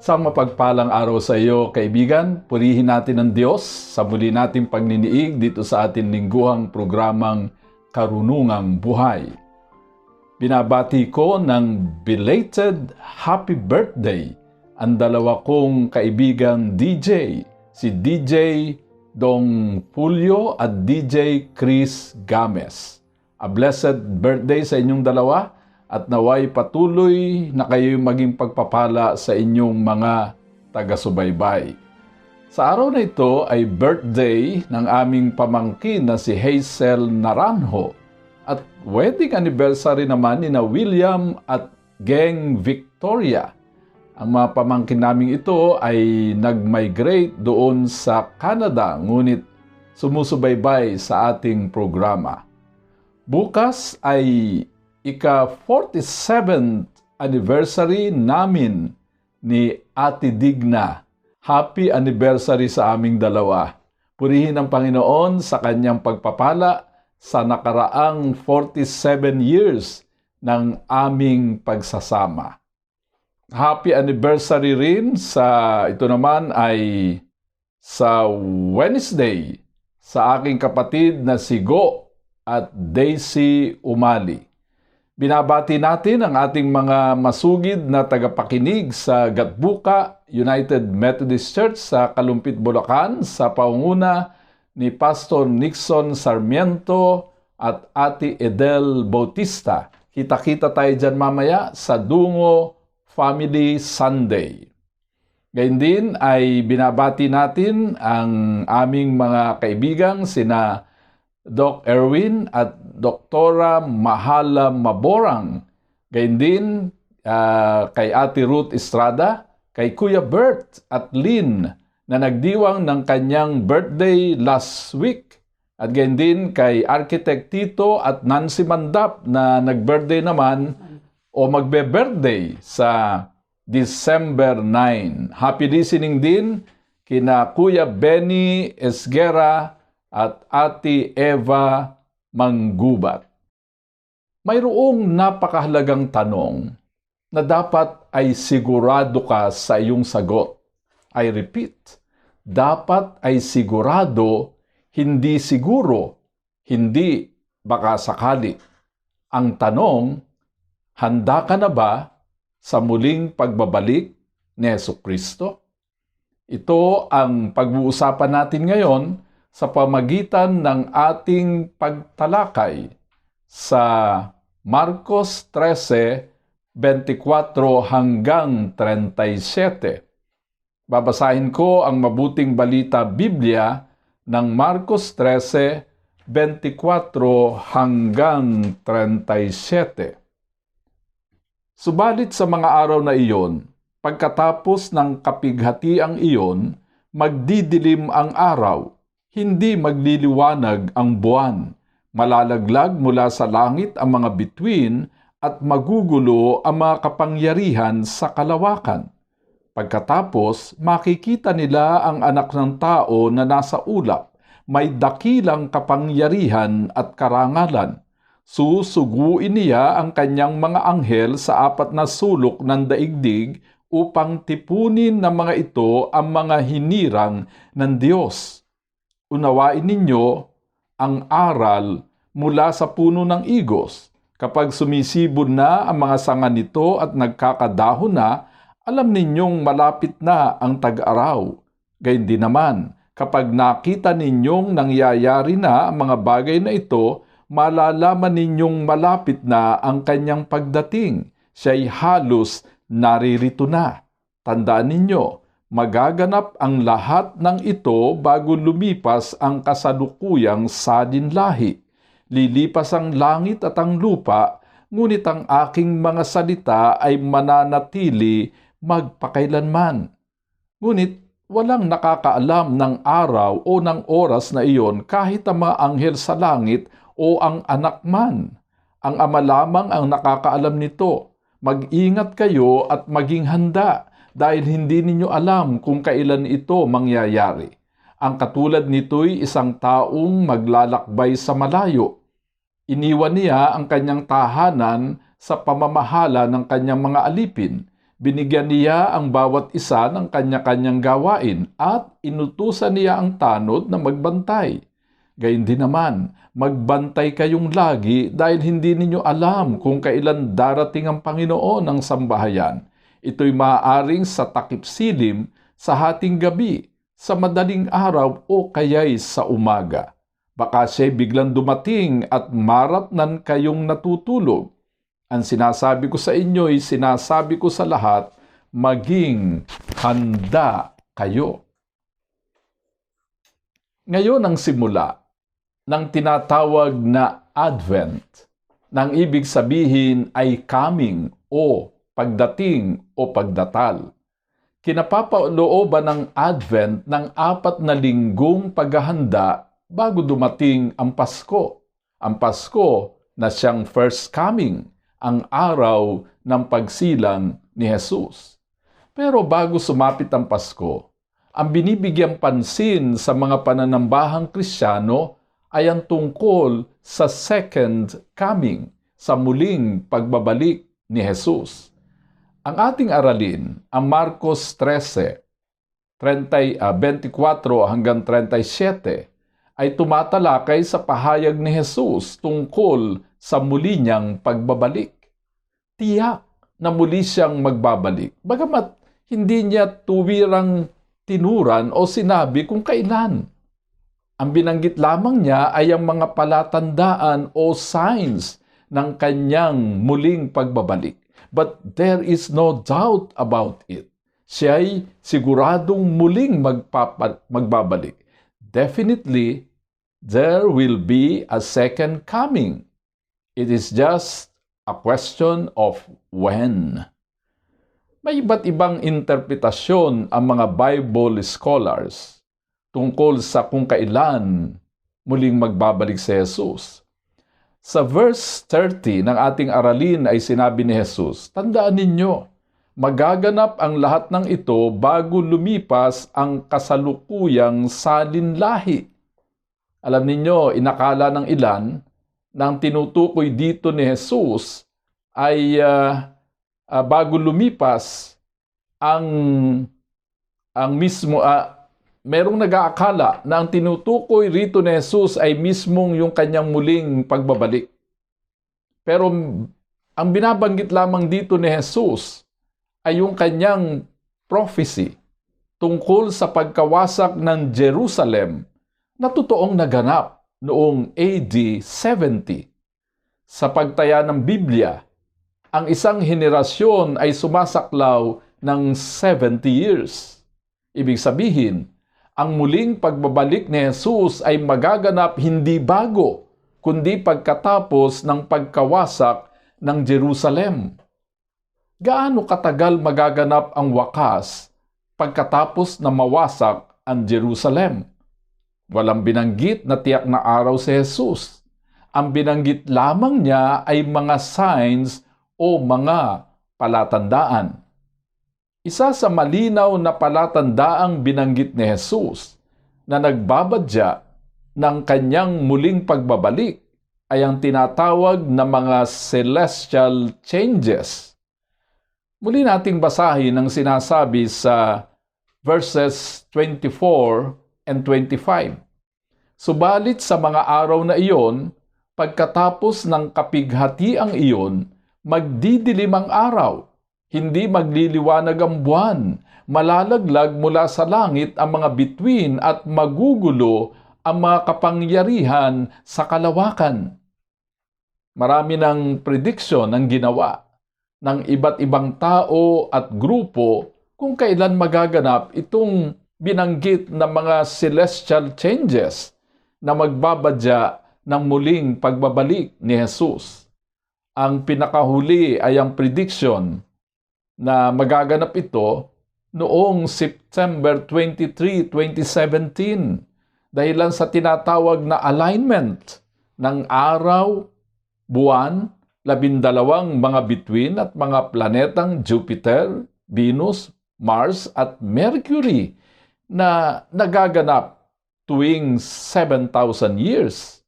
Isang mapagpalang araw sa iyo, kaibigan. Purihin natin ang Diyos sa muli nating pagniniig dito sa ating lingguhang programang Karunungang Buhay. Binabati ko ng belated happy birthday ang dalawa kong kaibigang DJ, si DJ Dong Julio at DJ Chris Games. A blessed birthday sa inyong dalawa at naway patuloy na kayo maging pagpapala sa inyong mga taga-subaybay. Sa araw na ito ay birthday ng aming pamangkin na si Hazel Naranjo at wedding anniversary naman ni na William at Geng Victoria. Ang mga pamangkin naming ito ay nag-migrate doon sa Canada ngunit sumusubaybay sa ating programa. Bukas ay ika-47th anniversary namin ni Ate Digna. Happy anniversary sa aming dalawa. Purihin ang Panginoon sa kanyang pagpapala sa nakaraang 47 years ng aming pagsasama. Happy anniversary rin sa ito naman ay sa Wednesday sa aking kapatid na si Go at Daisy Umali. Binabati natin ang ating mga masugid na tagapakinig sa Gatbuka United Methodist Church sa Kalumpit, Bulacan sa paunguna ni Pastor Nixon Sarmiento at Ate Edel Bautista. Kita-kita tayo dyan mamaya sa Dungo Family Sunday. Gayun din ay binabati natin ang aming mga kaibigang sina Doc Erwin at Doktora Mahala Maborang. Gayun din uh, kay Ate Ruth Estrada, kay Kuya Bert at Lynn na nagdiwang ng kanyang birthday last week. At gayon din kay Architect Tito at Nancy Mandap na nag-birthday naman o magbe-birthday sa December 9. Happy listening din kina Kuya Benny Esguera at Ate Eva Manggubat. Mayroong napakahalagang tanong na dapat ay sigurado ka sa iyong sagot. I repeat, dapat ay sigurado, hindi siguro, hindi baka sakali. Ang tanong, handa ka na ba sa muling pagbabalik ni Yesu Kristo? Ito ang pag-uusapan natin ngayon sa pamagitan ng ating pagtalakay sa Marcos 13, 24 hanggang 37. Babasahin ko ang mabuting balita Biblia ng Marcos 13, 24 hanggang 37. Subalit sa mga araw na iyon, pagkatapos ng kapighatiang iyon, magdidilim ang araw, hindi magliliwanag ang buwan, malalaglag mula sa langit ang mga bituin at magugulo ang mga kapangyarihan sa kalawakan. Pagkatapos, makikita nila ang anak ng tao na nasa ulap, may dakilang kapangyarihan at karangalan Susuguin niya ang kanyang mga anghel sa apat na sulok ng daigdig upang tipunin ng mga ito ang mga hinirang ng Diyos. Unawain ninyo ang aral mula sa puno ng igos. Kapag sumisibol na ang mga sanga nito at nagkakadahon na, alam ninyong malapit na ang tag-araw. Gayun din naman, kapag nakita ninyong nangyayari na ang mga bagay na ito, malalaman ninyong malapit na ang kanyang pagdating. Siya'y halos naririto na. Tandaan ninyo, magaganap ang lahat ng ito bago lumipas ang kasalukuyang sadinlahi. Lilipas ang langit at ang lupa, ngunit ang aking mga salita ay mananatili magpakailanman. Ngunit walang nakakaalam ng araw o ng oras na iyon kahit ang mga anghel sa langit o ang anak man. Ang ama lamang ang nakakaalam nito. Mag-ingat kayo at maging handa dahil hindi ninyo alam kung kailan ito mangyayari. Ang katulad nito'y isang taong maglalakbay sa malayo. Iniwan niya ang kanyang tahanan sa pamamahala ng kanyang mga alipin. Binigyan niya ang bawat isa ng kanya-kanyang gawain at inutusan niya ang tanod na magbantay. Gayun din naman, magbantay kayong lagi dahil hindi ninyo alam kung kailan darating ang Panginoon ng sambahayan. Ito'y maaaring sa takip silim, sa hating gabi, sa madaling araw o kaya'y sa umaga. Baka siya'y biglang dumating at maratnan kayong natutulog. Ang sinasabi ko sa inyo'y sinasabi ko sa lahat, maging handa kayo. Ngayon ang simula ng tinatawag na Advent, nang ibig sabihin ay coming o pagdating o pagdatal. Kinapapalooban ng Advent ng apat na linggong paghahanda bago dumating ang Pasko. Ang Pasko na siyang first coming, ang araw ng pagsilang ni Jesus. Pero bago sumapit ang Pasko, ang binibigyang pansin sa mga pananambahang Krisyano ay ang tungkol sa second coming, sa muling pagbabalik ni Jesus. Ang ating aralin, ang Marcos 13, 30, ah, 24 hanggang 37, ay tumatalakay sa pahayag ni Jesus tungkol sa muli niyang pagbabalik. Tiyak na muli siyang magbabalik. Bagamat hindi niya tuwirang tinuran o sinabi kung kailan. Ang binanggit lamang niya ay ang mga palatandaan o signs ng kanyang muling pagbabalik. But there is no doubt about it. Siya'y siguradong muling magpapa- magbabalik. Definitely, there will be a second coming. It is just a question of when. May iba't ibang interpretasyon ang mga Bible scholars tungkol sa kung kailan muling magbabalik si Jesus. Sa verse 30 ng ating aralin ay sinabi ni Jesus, Tandaan ninyo, magaganap ang lahat ng ito bago lumipas ang kasalukuyang salinlahi. Alam ninyo, inakala ng ilan na ang tinutukoy dito ni Jesus ay uh, uh, bago lumipas ang ang mismo uh, merong nag-aakala na ang tinutukoy rito ni Jesus ay mismong yung kanyang muling pagbabalik. Pero ang binabanggit lamang dito ni Jesus ay yung kanyang prophecy tungkol sa pagkawasak ng Jerusalem na totoong naganap noong AD 70. Sa pagtaya ng Biblia, ang isang henerasyon ay sumasaklaw ng 70 years. Ibig sabihin, ang muling pagbabalik ni Jesus ay magaganap hindi bago, kundi pagkatapos ng pagkawasak ng Jerusalem. Gaano katagal magaganap ang wakas pagkatapos na mawasak ang Jerusalem? Walang binanggit na tiyak na araw si Jesus. Ang binanggit lamang niya ay mga signs o mga palatandaan. Isa sa malinaw na palatandaang binanggit ni Jesus na nagbabadya ng kanyang muling pagbabalik ay ang tinatawag na mga celestial changes. Muli nating basahin ang sinasabi sa verses 24 and 25. Subalit sa mga araw na iyon, pagkatapos ng kapighatiang iyon, magdidilim ang araw hindi magliliwanag ang buwan. Malalaglag mula sa langit ang mga bituin at magugulo ang mga kapangyarihan sa kalawakan. Marami ng prediction ang ginawa ng iba't ibang tao at grupo kung kailan magaganap itong binanggit na mga celestial changes na magbabadya ng muling pagbabalik ni Jesus. Ang pinakahuli ay ang prediction na magaganap ito noong September 23, 2017 dahilan sa tinatawag na alignment ng araw, buwan, labindalawang mga bituin at mga planetang Jupiter, Venus, Mars at Mercury na nagaganap tuwing 7,000 years.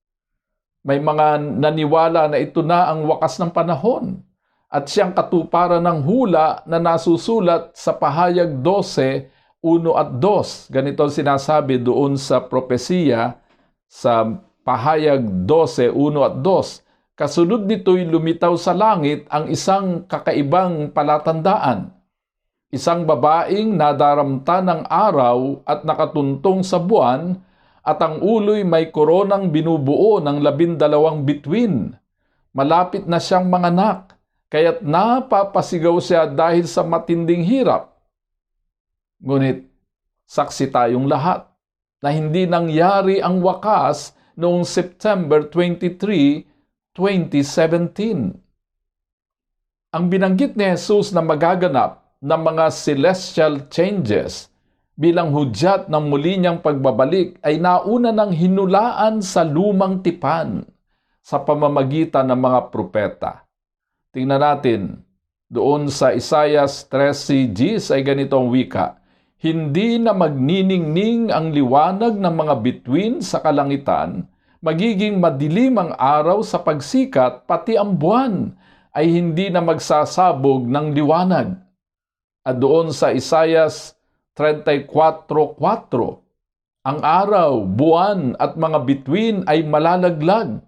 May mga naniwala na ito na ang wakas ng panahon at siyang katuparan ng hula na nasusulat sa pahayag 12, 1 at 2. Ganito sinasabi doon sa propesiya sa pahayag 12, 1 at 2. Kasunod nito'y lumitaw sa langit ang isang kakaibang palatandaan. Isang babaeng nadaramta ng araw at nakatuntong sa buwan at ang ulo'y may koronang binubuo ng labindalawang bituin. Malapit na siyang manganak, kaya't napapasigaw siya dahil sa matinding hirap. Ngunit saksi tayong lahat na hindi nangyari ang wakas noong September 23, 2017. Ang binanggit ni Jesus na magaganap ng mga celestial changes bilang hudyat ng muli niyang pagbabalik ay nauna ng hinulaan sa lumang tipan sa pamamagitan ng mga propeta. Tingnan natin, doon sa Isaias 13 ay ganitong wika, Hindi na magniningning ang liwanag ng mga bituin sa kalangitan, magiging madilim ang araw sa pagsikat, pati ang buwan ay hindi na magsasabog ng liwanag. At doon sa Isayas 34.4, ang araw, buwan at mga bituin ay malalaglag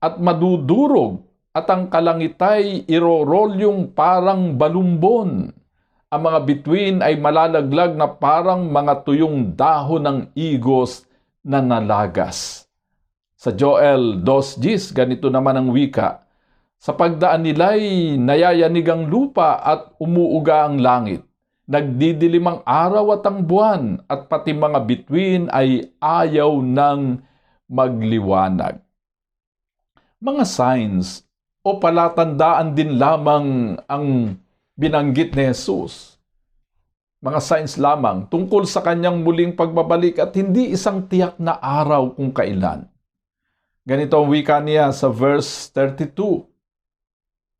at madudurog at ang kalangitay irorolyong parang balumbon. Ang mga bituin ay malalaglag na parang mga tuyong dahon ng igos na nalagas. Sa Joel 2.10, ganito naman ang wika, Sa pagdaan nila'y nayayanig ang lupa at umuuga ang langit. Nagdidilim ang araw at ang buwan at pati mga bituin ay ayaw ng magliwanag. Mga signs o palatandaan din lamang ang binanggit ni Jesus. Mga signs lamang tungkol sa kanyang muling pagbabalik at hindi isang tiyak na araw kung kailan. Ganito ang wika niya sa verse 32.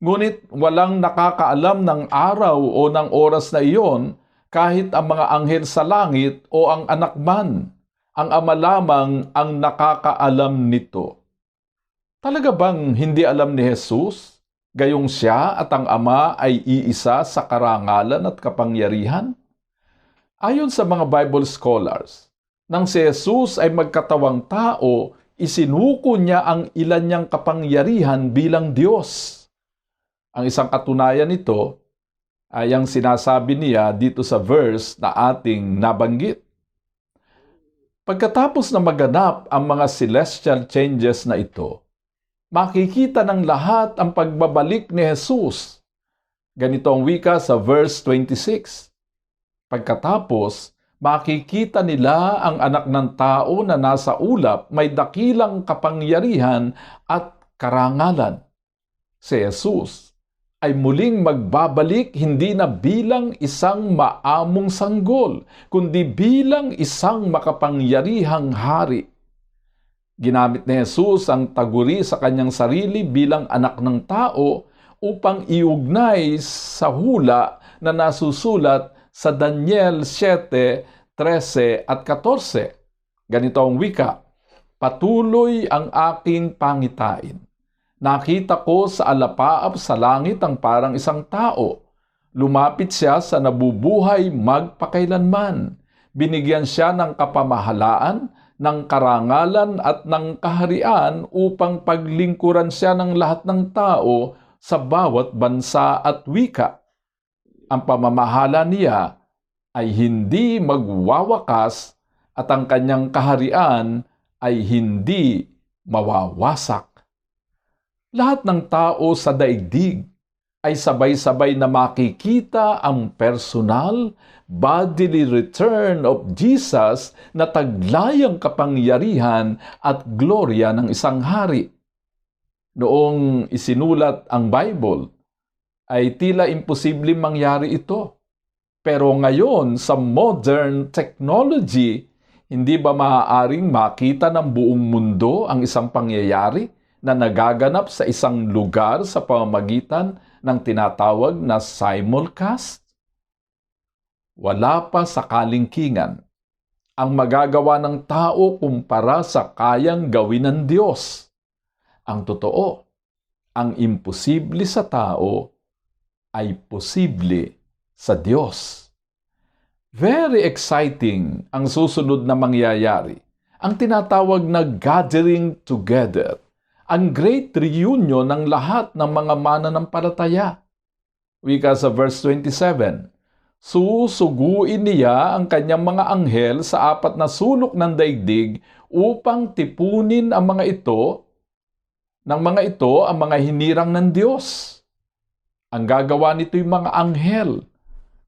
Ngunit walang nakakaalam ng araw o ng oras na iyon kahit ang mga anghel sa langit o ang anak man. Ang ama lamang ang nakakaalam nito. Talaga bang hindi alam ni Jesus? Gayong siya at ang ama ay iisa sa karangalan at kapangyarihan? Ayon sa mga Bible scholars, nang si Jesus ay magkatawang tao, isinuko niya ang ilan niyang kapangyarihan bilang Diyos. Ang isang katunayan nito ay ang sinasabi niya dito sa verse na ating nabanggit. Pagkatapos na maganap ang mga celestial changes na ito, makikita ng lahat ang pagbabalik ni Jesus. Ganito ang wika sa verse 26. Pagkatapos, makikita nila ang anak ng tao na nasa ulap may dakilang kapangyarihan at karangalan. Si Jesus ay muling magbabalik hindi na bilang isang maamong sanggol, kundi bilang isang makapangyarihang hari. Ginamit ni Jesus ang taguri sa kanyang sarili bilang anak ng tao upang iugnay sa hula na nasusulat sa Daniel 7, 13 at 14. Ganito ang wika, Patuloy ang aking pangitain Nakita ko sa alapaap sa langit ang parang isang tao. Lumapit siya sa nabubuhay magpakailanman. Binigyan siya ng kapamahalaan, ng karangalan at ng kaharian upang paglingkuran siya ng lahat ng tao sa bawat bansa at wika. Ang pamamahala niya ay hindi magwawakas at ang kanyang kaharian ay hindi mawawasak. Lahat ng tao sa daigdig ay sabay-sabay na makikita ang personal, bodily return of Jesus na taglayang kapangyarihan at gloria ng isang hari. Noong isinulat ang Bible, ay tila imposibleng mangyari ito. Pero ngayon, sa modern technology, hindi ba maaaring makita ng buong mundo ang isang pangyayari na nagaganap sa isang lugar sa pamamagitan ng tinatawag na simulcast? Wala pa sa kalingkingan ang magagawa ng tao kumpara sa kayang gawin ng Diyos. Ang totoo, ang imposible sa tao ay posible sa Diyos. Very exciting ang susunod na mangyayari. Ang tinatawag na gathering together. Ang great reunion ng lahat ng mga mananampalataya. Wika sa verse 27, Susuguin niya ang kanyang mga anghel sa apat na sulok ng daigdig upang tipunin ang mga ito ng mga ito ang mga hinirang ng Diyos. Ang gagawa nito yung mga anghel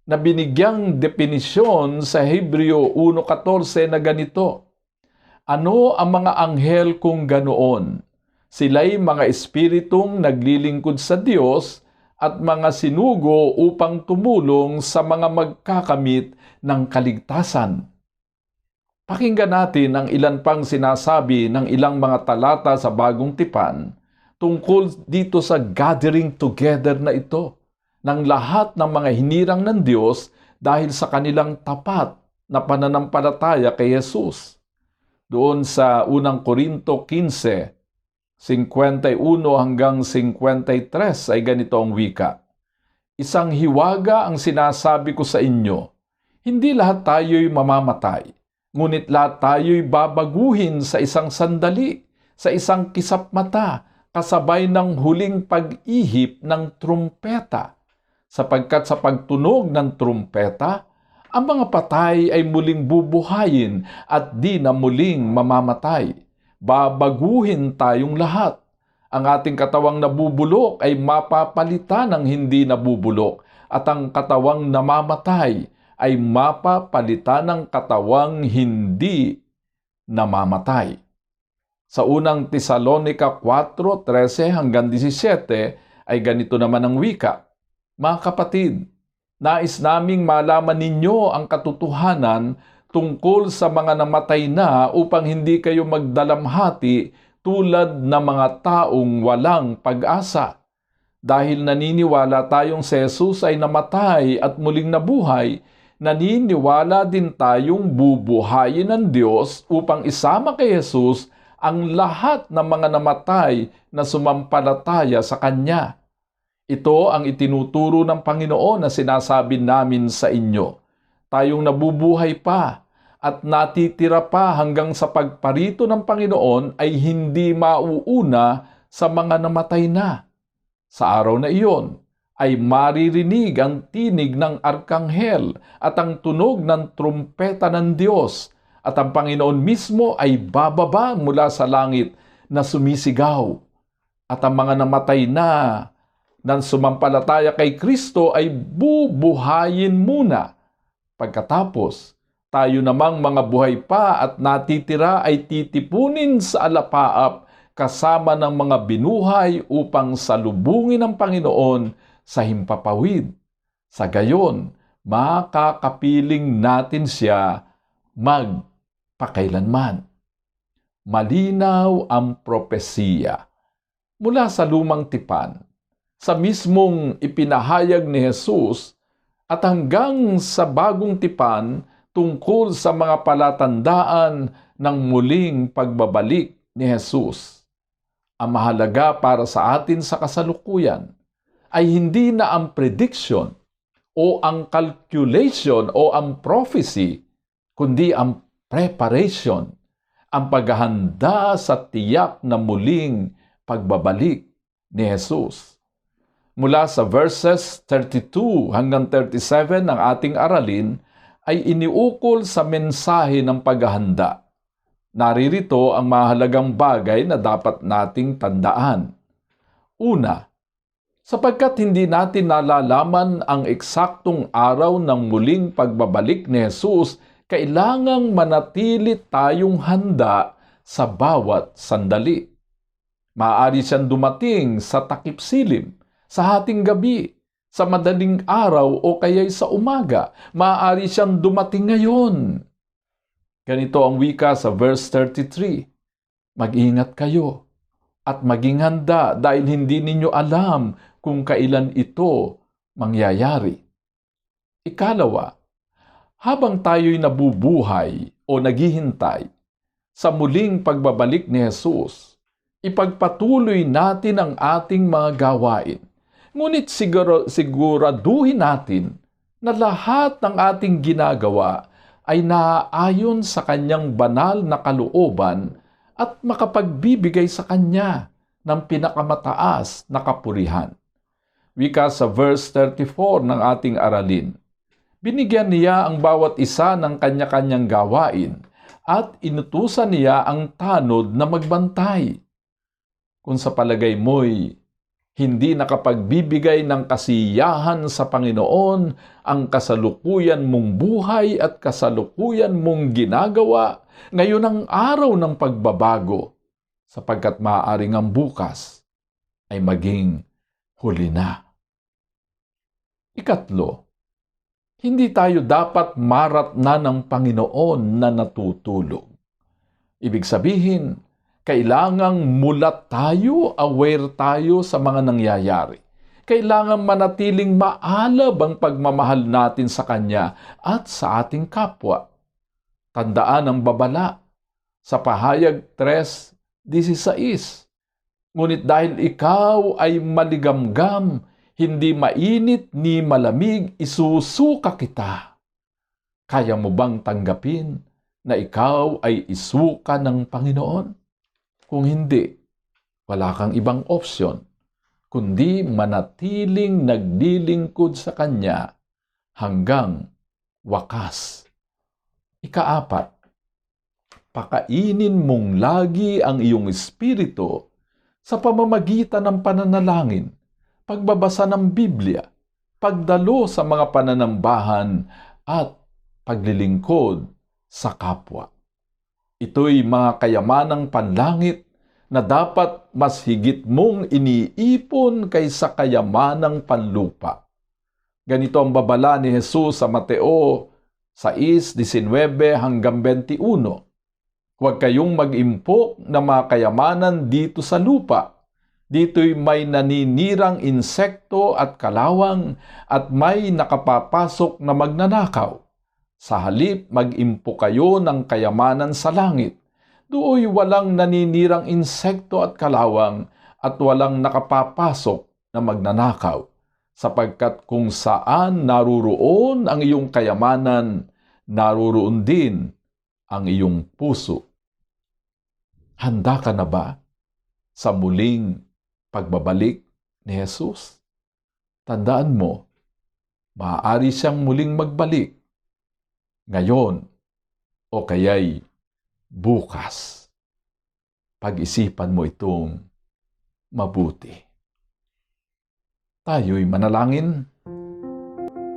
na binigyang definisyon sa Hebreo 1.14 na ganito. Ano ang mga anghel kung ganoon? Sila'y mga espiritong naglilingkod sa Diyos at mga sinugo upang tumulong sa mga magkakamit ng kaligtasan. Pakinggan natin ang ilan pang sinasabi ng ilang mga talata sa bagong tipan tungkol dito sa gathering together na ito ng lahat ng mga hinirang ng Diyos dahil sa kanilang tapat na pananampalataya kay Jesus. Doon sa unang Korinto 15, 51 hanggang 53 ay ganito ang wika. Isang hiwaga ang sinasabi ko sa inyo. Hindi lahat tayo'y mamamatay, ngunit lahat tayo'y babaguhin sa isang sandali, sa isang kisap mata, kasabay ng huling pag-ihip ng trumpeta. Sapagkat sa pagtunog ng trumpeta, ang mga patay ay muling bubuhayin at di na muling mamamatay babaguhin tayong lahat. Ang ating katawang nabubulok ay mapapalitan ng hindi nabubulok at ang katawang namamatay ay mapapalitan ng katawang hindi namamatay. Sa unang Tesalonika 4:13 hanggang 17 ay ganito naman ang wika. Mga kapatid, nais naming malaman ninyo ang katotohanan tungkol sa mga namatay na upang hindi kayo magdalamhati tulad ng mga taong walang pag-asa. Dahil naniniwala tayong si Jesus ay namatay at muling nabuhay, naniniwala din tayong bubuhayin ng Diyos upang isama kay Jesus ang lahat ng mga namatay na sumampalataya sa Kanya. Ito ang itinuturo ng Panginoon na sinasabi namin sa inyo tayong nabubuhay pa at natitira pa hanggang sa pagparito ng Panginoon ay hindi mauuna sa mga namatay na. Sa araw na iyon ay maririnig ang tinig ng arkanghel at ang tunog ng trumpeta ng Diyos at ang Panginoon mismo ay bababa mula sa langit na sumisigaw. At ang mga namatay na nang sumampalataya kay Kristo ay bubuhayin muna Pagkatapos, tayo namang mga buhay pa at natitira ay titipunin sa alapaap kasama ng mga binuhay upang salubungin ng Panginoon sa himpapawid. Sa gayon, makakapiling natin siya magpakailanman. Malinaw ang propesiya. Mula sa lumang tipan, sa mismong ipinahayag ni Jesus at hanggang sa bagong tipan tungkol sa mga palatandaan ng muling pagbabalik ni Jesus. Ang mahalaga para sa atin sa kasalukuyan ay hindi na ang prediction o ang calculation o ang prophecy, kundi ang preparation, ang paghahanda sa tiyak na muling pagbabalik ni Jesus mula sa verses 32 hanggang 37 ng ating aralin ay iniukol sa mensahe ng paghahanda. Naririto ang mahalagang bagay na dapat nating tandaan. Una, sapagkat hindi natin nalalaman ang eksaktong araw ng muling pagbabalik ni Jesus, kailangang manatili tayong handa sa bawat sandali. Maaari siyang dumating sa takip silim, sa hating gabi, sa madaling araw o kaya'y sa umaga. Maaari siyang dumating ngayon. Ganito ang wika sa verse 33. Mag-ingat kayo at maging handa dahil hindi ninyo alam kung kailan ito mangyayari. Ikalawa, habang tayo'y nabubuhay o naghihintay sa muling pagbabalik ni Jesus, ipagpatuloy natin ang ating mga gawain Ngunit siguro, siguraduhin natin na lahat ng ating ginagawa ay naaayon sa kanyang banal na kalooban at makapagbibigay sa kanya ng pinakamataas na kapurihan. Wika sa verse 34 ng ating aralin. Binigyan niya ang bawat isa ng kanya-kanyang gawain at inutusan niya ang tanod na magbantay. Kung sa palagay mo'y hindi nakapagbibigay ng kasiyahan sa Panginoon ang kasalukuyan mong buhay at kasalukuyan mong ginagawa ngayon ang araw ng pagbabago sapagkat maaaring ang bukas ay maging huli na. Ikatlo, hindi tayo dapat marat na ng Panginoon na natutulog. Ibig sabihin, kailangang mulat tayo, aware tayo sa mga nangyayari. Kailangan manatiling maalab ang pagmamahal natin sa Kanya at sa ating kapwa. Tandaan ang babala sa pahayag 3.16. Ngunit dahil ikaw ay maligamgam, hindi mainit ni malamig, isusuka kita. Kaya mo bang tanggapin na ikaw ay isuka ng Panginoon? Kung hindi, wala kang ibang opsyon, kundi manatiling naglilingkod sa Kanya hanggang wakas. Ikaapat, pakainin mong lagi ang iyong espiritu sa pamamagitan ng pananalangin, pagbabasa ng Biblia, pagdalo sa mga pananambahan at paglilingkod sa kapwa. Ito'y mga kayamanang panlangit na dapat mas higit mong iniipon kaysa kayamanang panlupa. Ganito ang babala ni Jesus sa Mateo 6.19 hanggang 21. Huwag kayong mag-impok na mga kayamanan dito sa lupa. Dito'y may naninirang insekto at kalawang at may nakapapasok na magnanakaw sa halip, mag-impo kayo ng kayamanan sa langit. Dooy walang naninirang insekto at kalawang at walang nakapapasok na magnanakaw, sapagkat kung saan naruroon ang iyong kayamanan, naruroon din ang iyong puso. Handa ka na ba sa muling pagbabalik ni Jesus? Tandaan mo, maaari siyang muling magbalik ngayon o kaya'y bukas. Pag-isipan mo itong mabuti. Tayo'y manalangin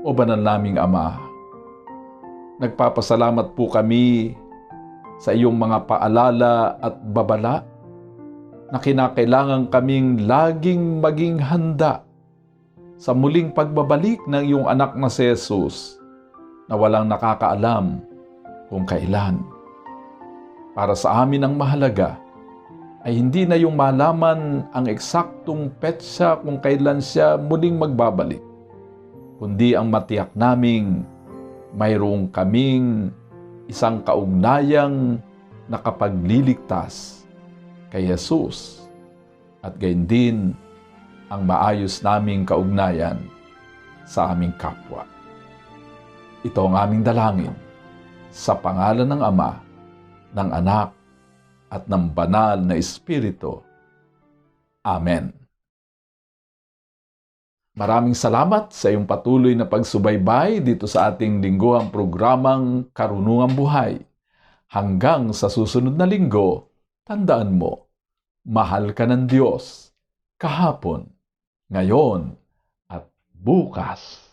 o banal naming Ama. Nagpapasalamat po kami sa iyong mga paalala at babala na kinakailangan kaming laging maging handa sa muling pagbabalik ng iyong anak na si Jesus na walang nakakaalam kung kailan. Para sa amin ang mahalaga ay hindi na yung malaman ang eksaktong petsa kung kailan siya muling magbabalik, kundi ang matiyak naming mayroong kaming isang kaugnayang nakapagliligtas kay Jesus at gayon din ang maayos naming kaugnayan sa aming kapwa. Ito ang aming dalangin sa pangalan ng Ama, ng Anak, at ng Banal na Espiritu. Amen. Maraming salamat sa iyong patuloy na pagsubaybay dito sa ating lingguhang programang Karunungang Buhay. Hanggang sa susunod na linggo, tandaan mo, mahal ka ng Diyos kahapon, ngayon, at bukas.